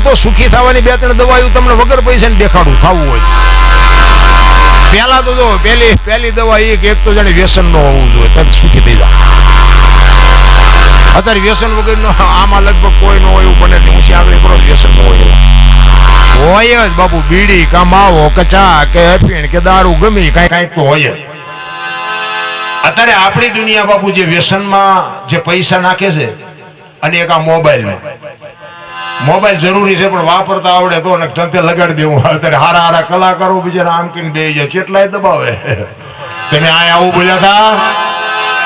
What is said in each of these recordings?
હું તો સુખી થવાની બે ત્રણ દવાઓ તમને વગર પૈસા દેખાડું થવું હોય. પહેલા તો જો, પહેલી પહેલી દવા એ એક તો જાણે વ્યસન નો હોવું જોઈએ, ત્યારે સુખી થઈ જાય અત્યારે વ્યસન વગર આમાં લગભગ કોઈ ન હોય એવું બને. હું આગળ કરો વ્યસન નો હોય હોય જ બાપુ, બીડી કમાવો માવો, કે અફીણ કે દારૂ, ગમી, કઈ કઈ તો હોય જ. અત્યારે આપણી દુનિયા બાપુ જે વ્યસનમાં જે પૈસા નાખે છે, અને એક આ મોબાઈલ મોબાઈલ જરૂરી છે, પણ વાપરતા આવડે તો ને લગાડી દેવું અત્યારે હારા હારા કલાકારો બીજા આમ કીને બે કેટલાય દબાવે. તમે આ આવું બોલ્યા હતા?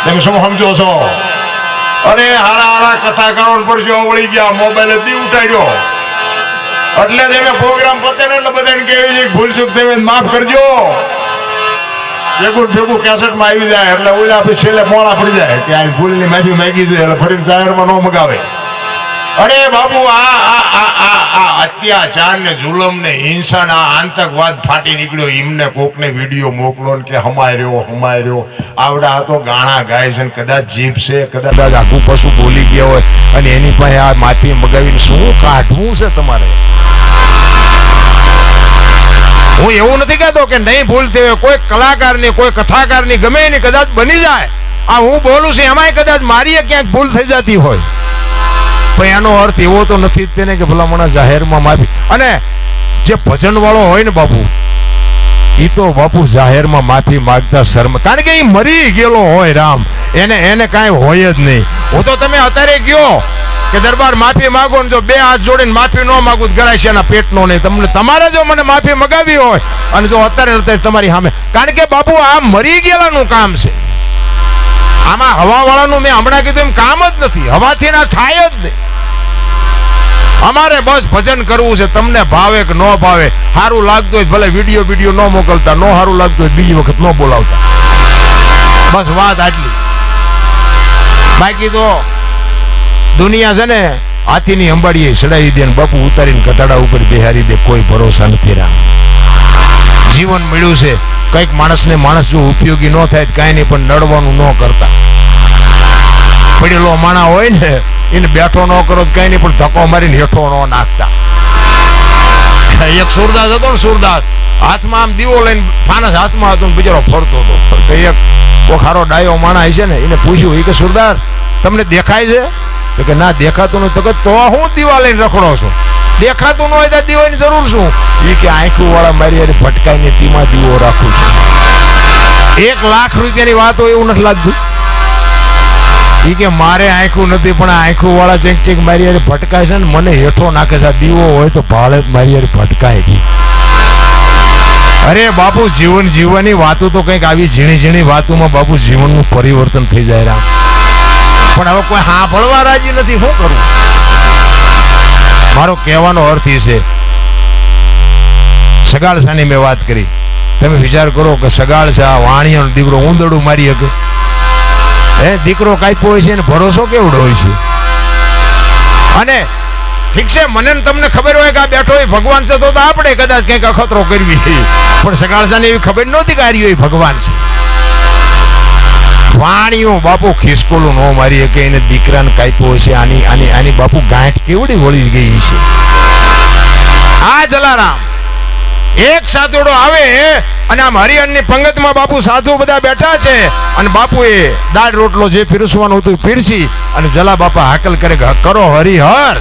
તમે શું સમજો છો? અરે હારા હારા કથાકારો પર જો વળી ગયા, મોબાઈલ હતી ઉઠાડ્યો એટલે તમે પ્રોગ્રામ પતે ને એટલે બધાને કેવી છે ભૂલ ચૂક તમે માફ કરજો. ભેગું ભેગું કેસેટમાં આવી જાય, એટલે ઓલા છેલ્લે મોડા પડી જાય કે આ ભૂલની માફી માંગી છે, એટલે ફરીને જાહેરમાં ન મગાવે. અરે બાબુ, આ અત્યાચાર ને જુલમ ને હિંસા ના આતંકવાદ ફાટી નીકળ્યો. એમને કોકને વીડિયો મોકલો ને કે હમાય રહ્યો હમાય રહ્યો. આવડા તો ગાણા ગાય છે કદાચ જીભ છે, કદાચ આખું પશુ બોલી ગયા હોય. અને એની પાસે આ માથી મગાવીને શું કાઢવું છે તમારે? હું એવું નથી કહેતો કે નહીં ભૂલતી હોય. કોઈ કલાકારની, કોઈ કથાકારની ગમે એની કદાચ બની જાય. આ હું બોલું છું, એમાંય કદાચ મારી ક્યાંક ભૂલ થઈ જતી હોય. પણ એનો અર્થ એવો તો નથી તેને કે ભલામણા જાહેરમાં માફી. અને જે ભજન વાળો હોય ને બાપુ એ તો બાપુ જાહેરમાં માફી માગતા શર્મ. કારણ કે એ મરી ગયેલો હોય રામ. એને એને કાંઈ હોય જ નહીં. હું તો તમે અત્યારે ગયો કે દરબાર માફી માગો ને જો બે હાથ જોડીને માફી ન માગું ગળાય છે એના પેટનો નહીં. તમને તમારે જો મને માફી મગાવી હોય અને જો અત્યારે અત્યારે તમારી સામે. કારણ કે બાપુ આ મરી ગયેલાનું કામ છે. આમાં હવાવાળાનું મેં હમણાં કીધું એમ કામ જ નથી. હવાથી ના થાય જ નહીં. અમારે બસ ભજન કરવું છે. તમને ભાવે કે ન ભાવે સારું લાગતું હોય ભલે વીડિયો વીડિયો ન મોકલતા, ન સારું લાગતું હોય બીજી વખત ન બોલાવતા. બસ વાત આટલી. બાકી તો દુનિયા છે ને હાથીની અંબાડીએ ચડાવી દે બાપુ ઉતારીને કતાડા ઉપર બિહારી દે કોઈ ભરોસા નથી રામ. જીવન મળ્યું છે. કંઈક માણસને માણસ જો ઉપયોગી ન થાય કાંઈ નહીં, પણ નડવાનું ન કરતા. પડેલો માણા હોય ને, એને બેઠો ન કરો કઈ નહીં, પણ ધક્કો મારીને હેઠો ન નાખતા. એક સુરદાસ હતો ને સુરદાસ, હાથમાં આમ દીવો લઈને ફાનસ હાથમાં હતો ને બિચારો ફરતો હતો. એક પોખારો ડાયો માણા છે ને, એને પૂછ્યું એ કે સુરદાસ, તમને દેખાય છે? તો કે ના, દેખાતું નથી. તો કે તો હું દીવા લઈને રખડો છું? દેખાતું ન હોય તો દીવાની જરૂર શું? એ કે આંખું વાળા મારી હારે ફટકાઈને તીમાં દીવો રાખું છું. એક લાખ રૂપિયાની વાત હોય એવું નથી લાગતું. એ કે મારે આંખું નથી, પણ આંખું વાળા ચેક ચેક મારી હારે ભટકાય છે ને, મને હેઠો નાખે છે. આ દીવો હોય તો ભાળે મારી હારે ભટકાય છે. અરે બાપુ, જીવન જીવવાની વાતો તો કંઈક આવી ઝીણી ઝીણી વાતોમાં બાપુ જીવનનું પરિવર્તન થઈ જાય રામ. પણ હવે કોઈ સાંભળવા રાજી નથી, શું કરું? મારો કહેવાનો અર્થ એ છે, સગાળસાની મેં વાત કરી. તમે વિચાર કરો કે સગાળસા વાણિયાનો દીકરો ઊંદડું મારી શકે. હે, દીકરો કાપ્યો હોય છે ને ભરોસો કેવડો હોય છે? અને ઠીક છે, મને તમને ખબર હોય કે આ બેઠો હોય ભગવાન છે તો આપણે કદાચ કંઈક અખતરો કરવી પણ સગાળસાને એવી ખબર નહોતી કે આ ભગવાન છે. વાણીઓ બાપુ ખિસકોલું ન મારી શકે એને દીકરાને કાપ્યો હશે, આની આની આની બાપુ ગાંઠ કેવડી વળી ગઈ છે આ જલારામ, એક સાધુડો આવે અને આમ હરિહરની પંગતમાં બાપુ સાધુ બધા બેઠા છે અને બાપુએ દાળ રોટલો જે પીરસવાનું હતું પીરસી અને જલા બાપા હાકલ કરે કરો હરિહર.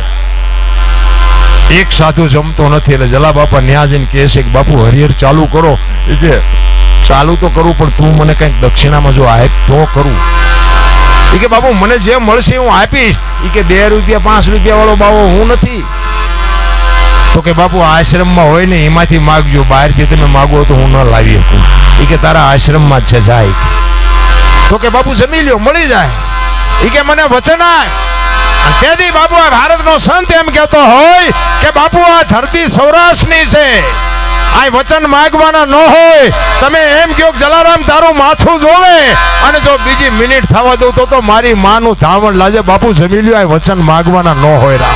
એક સાધુ જમતો નથી, એટલે જલા બાપા ન્યા જઈને કહે છે કે, બાપુ, હરિહર ચાલુ કરો. એ કે ચાલુ તો કરું, પણ તું મને કંઈક દક્ષિણામાં જો આપ તો કરું. એ કે, બાબુ, મને જે મળશે હું આપીશ. એ કે, બે રૂપિયા, પાંચ રૂપિયા વાળો બાબો હું નથી. તો કે બાપુ આશ્રમમાં હોય ને, એમાંથી માગજો. બહારથી તમે માગો તો હું ન લાવી શકું. એ કે, તારા આશ્રમમાં છે જાય તો કે બાપુ જમી લ્યો, મળી જાય. એ કે, મને વચન અને તેથી બાપુ આ ભારતનો સંત એમ કહેતો હોય કે બાપુ આ ધરતી સૌરાષ્ટ્રની છે. આ વચન માગવાના ન હોય. તમે એમ કહો જલારામ, તારું માથું જોવે. અને જો બીજી મિનિટ થવા દઉં તો તો મારી માનું ધાવણ લાજે. બાપુ જમી લ્યો આ વચન માગવાના ન હોય રા.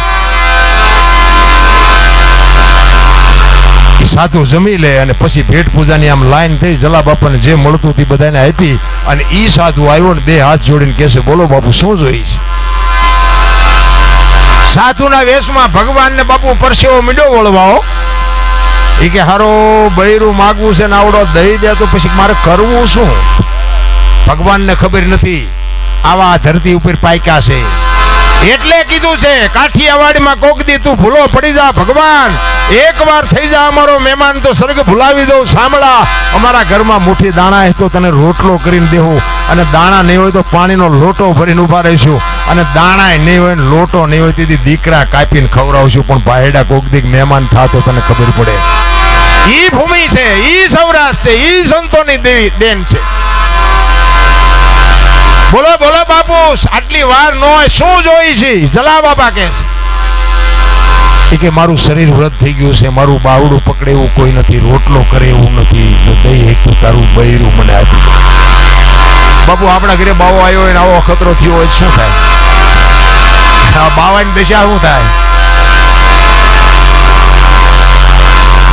સાધુ જમી લે અને પછી ભેટ પૂજાની આમ લાઈન થઈ જલા બાપાને જે મળતું તે બધાને આપી અને એ સાધુ આવ્યો ને બે હાથ જોડીને કહેશે બોલો બાપુ, શું જોઈ છે સાધુના વેશમાં ભગવાનને બાપુ પરસેવો મીડો વળવાઓ એ કે હારો બૈરું માગવું છે ને આવડો દહી દે તો પછી મારે કરવું શું? ભગવાનને ખબર નથી. આવા ધરતી ઉપર પાયકા છે. એટલે કીધું છે, કાઠિયાવાડમાં કોક દી તું ભૂલો પડી જા ભગવાન. એકવાર થઈ જા અમારો મહેમાન, તો સ્વર્ગ ભૂલાવી દઉં. સાંભળા, અમારા ઘરમાં મુઠ્ઠી દાણા હે તો તને રોટલો કરીને દેવું અને દાણા નહીં હોય તો પાણીનો લોટો ભરીને ઊભા રહીશું. અને દાણા નહીં હોય લોટો નહીં હોય, તેથી દીકરા કાપીને ખવડાવશું. પણ ભાઈડા કોક દીક મહેમાન થાતો તને ખબર પડે. ઈ ભૂમિ છે, ઈ સૌરાષ્ટ્ર છે, ઈ સંતોની દેવી દેન છે. બોલો બોલો બાપુ, આટલી વાર નો હોય, શું જોઈ છે? જલા બાપા કે કે મારું શરીર વ્રત થઈ ગયું છે, મારું બાવડું પકડે એવું કોઈ નથી, રોટલો કરે એવું નથી, જો દઈ એક તારું બૈરું મને આપી દે. બાપુ, આપણા ઘરે બાવો આવ્યો હોય ને આવો ખતરો થયો હોય શું થાય? બાવાની દશા શું થાય?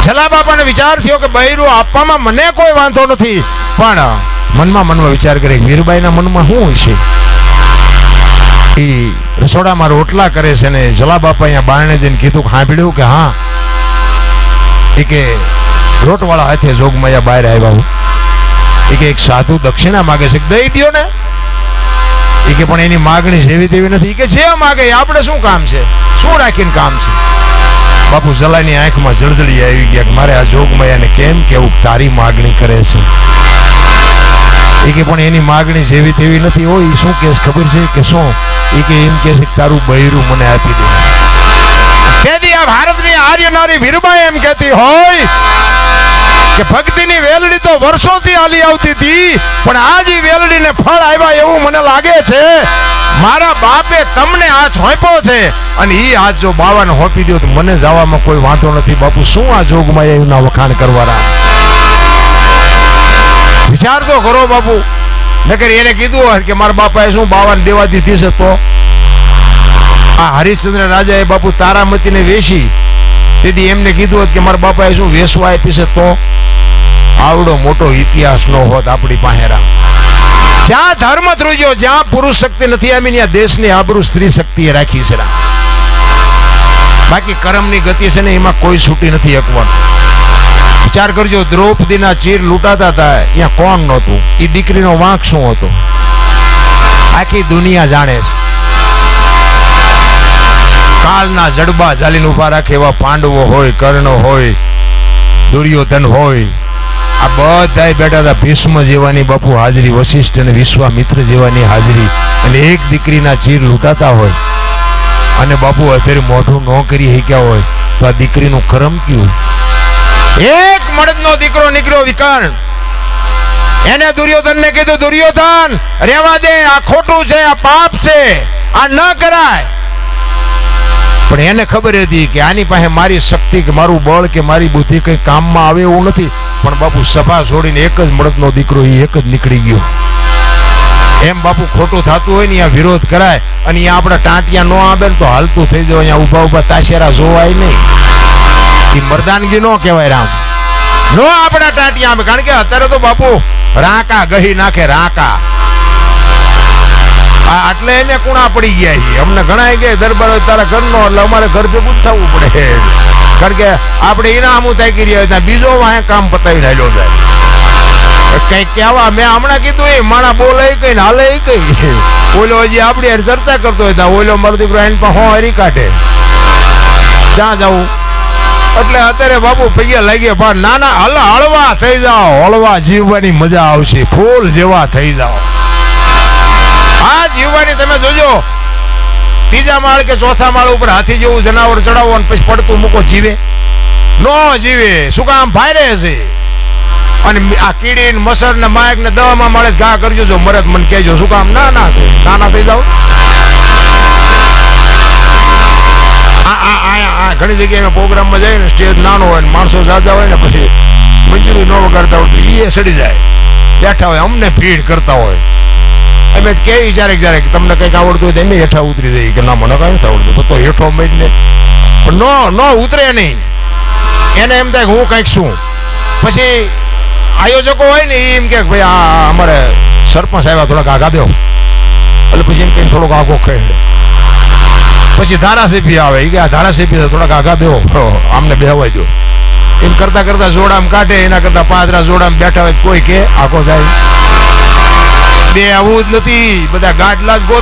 જલા બાપાને વિચાર થયો કે બૈરું આપવામાં મને કોઈ વાંધો નથી, પણ મનમાં મનમાં વિચાર કરે કે મનમાં શું હશે એ રસોડામાં રોટલા કરે છે ને જલા બાપા અહીંયા બારણે જઈને કીધું સાંભળ્યું કે હા, એ કે રોટવાળા હાથે જોગમાયા બહાર આવ્યા હું. એ કે એક સાધુ દક્ષિણા માગે છે દઈ દો ને. એ કે પણ એની માગણી જેવી તેવી નથી. કે જે માગે આપણે શું કામ છે? શું રાખીને કામ છે? બાપુ જલાની આંખમાં જળજળી આવી ગયા કે મારે આ જોગમાયાને કેમ કેવું તારી માગણી કરે છે? એ કે પણ એની માગણી જેવી તેવી નથી. હોય શું કેસ ખબર છે કે શું? એ કે એમ કે છે તારું બૈરું મને આપી દે. તેથી આ ભારતની આર્ય નારી વીરબાઈ એમ કહેતી હોય કે ભક્તિની વેલડી તો વર્ષોથી હાલી આવતી હતી, પણ આજ એ વેલડીને ફળ આવ્યા એવું મને લાગે છે. મારા બાપે તમને આ સોંપ્યો છે અને એ આજ જો બાવાને હોપી દો તો મને જવામાં કોઈ વાંધો નથી. બાપુ, શું આ જોગમાં એના વખાણ કરવાના વિચાર તો કરો બાપુ. નકર એને કીધું હોય કે મારા બાપાએ શું બાવાને દેવા દીધી છે તો? આ હરિશ્ચંદ્ર રાજાએ બાપુ તારામતીને વેશી તેથી એમને કીધું હોત કે મારા બાપાએ શું વેસવા આપી છે તો? આવડો મોટો ઇતિહાસ નો હોત આપણી પાસે રામ જ્યાં ધર્મ ધ્રુજ્યો, જ્યાં પુરુષ શક્તિ નથી આવી, ત્યાં દેશની આબરૂ સ્ત્રી શક્તિએ રાખી છે. રામ. બાકી કર્મની ગતિ છે ને, એમાં કોઈ છૂટી નથી અકવાનું વિચાર કરજો, દ્રૌપદીના ચીર લૂંટાતા હતા, અહીંયા કોણ નહોતું? એ દીકરીનો વાંક શું હતો? આખી દુનિયા જાણે છે. કાળના જડબા ચાલીને ઊભા રાખે એવા પાંડવો હોય, કર્ણ હોય, દુર્યોધન હોય, આ બધા બેઠા હતા ભીષ્મ જેવાની બાપુ હાજરી, વશિષ્ઠ અને વિશ્વામિત્ર જેવાની હાજરી. અને એક દીકરીના ચીર લૂંટાતા હોય. અને બાપુ અત્યારે મોઢું ન કરી શક્યા હોય, તો આ દીકરીનું કરમ કયું? એક મળદનો દીકરો, નીકળ્યો વિકર્ણ એને દુર્યોધનને કીધું, દુર્યોધન રેવા દે, આ ખોટું છે, આ પાપ છે, આ ન કરાય. પણ એને ખબર હતી કે આની પાસે મારી શક્તિ કે મારું બળ કે મારી બુદ્ધિ કંઈ કામમાં આવે એવું નથી. પણ બાપુ સભા છોડીને એક જ મળદનો દીકરો એ એક જ નીકળી ગયો. એમ બાપુ ખોટું થતું હોય ને અહીંયા વિરોધ કરાય. અને અહીંયા આપણે ટાંટિયા ન આવે ને તો હાલતું થઈ જાય. અહીંયા ઊભા ઊભા તાશેરા જોવાય નહીં. એ મરદાનગી નો કહેવાય રામ. નો આપણા ટાટિયા કારણ કે અત્યારે તો બાપુ રાકા ગહી નાખે, રાકા. આટલે એને કુણા પડી ગયા છે અમને ઘણા કે દરબાર હોય તારા ઘરનો, એટલે અમારે ઘર ભેગું થવું પડે. કારણ કે આપણે ઇનામ તાકી રહ્યા ત્યાં બીજો વાહે કામ પતાવી રહેલો જાય. કઈ કહેવા, મેં હમણાં કીધું એ, માણા બોલે કઈ હાલે કઈ. ઓલો હજી આપણી ચર્ચા કરતો હોય ત્યાં ઓલો મારો દીકરો એની પાસે હો હરી કાઢે. ક્યાં જવું એટલે અત્યારે બાપુ પૈયા લાગીએ પણ નાના, હલ, હળવા થઈ જાઓ. હળવા જીવવાની મજા આવશે. ફૂલ જેવા થઈ જાઓ. આ જીવવાની તમે જોજો. ત્રીજા માળ કે ચોથા માળ ઉપર હાથી જેવું જનાવર ચડાવો અને પછી પડતું મૂકો જીવે. નો જીવે. શું કામ? ફાયરે છે. અને આ કીડી મસર ને માયક ને દવામાં મળે ઘા કરજો. જો મરત મને કહેજો, શું કામ? ના ના છે નાના થઈ જાવ આ ઘણી જગ્યાએ પ્રોગ્રામમાં જાય ને, સ્ટેજ નાનો હોય ને, માણસો જાજા હોય ને, પછી મંજૂરી ન વગાડતા હોય એ સડી જાય. બેઠા હોય, અમને ભીડ કરતા હોય. અમે કેવી ક્યારેક ક્યારેક, તમને કંઈક આવડતું હોય તો એમને હેઠા ઉતરી જાય કે, ના, મને કઈ નથી આવડતું, તો હેઠો મળી પણ નો નો ઉતરે નહીં. એને એમ થાય હું કંઈક શું પછી આયોજકો હોય ને એમ કે ભાઈ, આ અમારે સરપંચ આવ્યા થોડાક આગા દો. એટલે પછી એમ કહીને થોડોક આગો ખેડ. પછી ધારાસભ્ય આવે. એ કે આ ધારાસભ્ય થોડાક આગા બેહો. આમને બેહવા દો એમ કરતા કરતા જોડામ કાઢે, એના કરતા પાદરા જોડામ બેઠા હોય કોઈ કે આખો જાય. બે આવું જ નથી. બધા ગાંઠલા જ